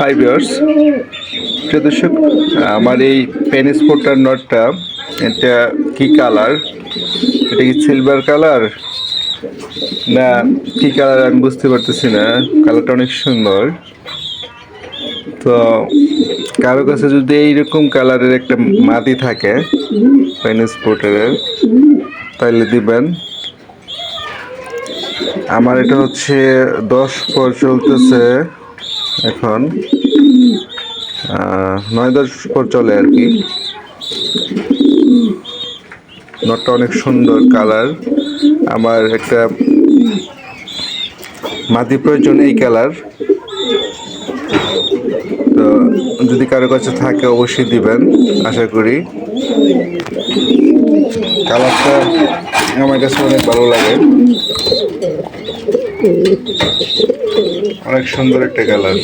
Hi viewers প্রিয় দর্শক, আমার এই পেন স্পোর্টার নটটা এটা কি কালার এটা কি সিলভার কালার না, কি কালার আমি বুঝতে পারতেছি না। কালারটা অনেক সুন্দর। তো কারও কাছে যদি এইরকম কালারের একটা মাটি থাকে পেন স্পোর্টারের তাহলে দিবেন। আমার এটা হচ্ছে দশ পর চলতেছে। এখন নয় দশ পর চলে আর কি। নটটা অনেক সুন্দর কালার আমার একটা মাটি প্রয়োজন এই কালার তো যদি কারও কাছে থাকে অবশ্যই দিবেন, আশা করি। কালারটা আমার কাছে অনেক ভালো লাগে। অনেক সুন্দর একটা কালার।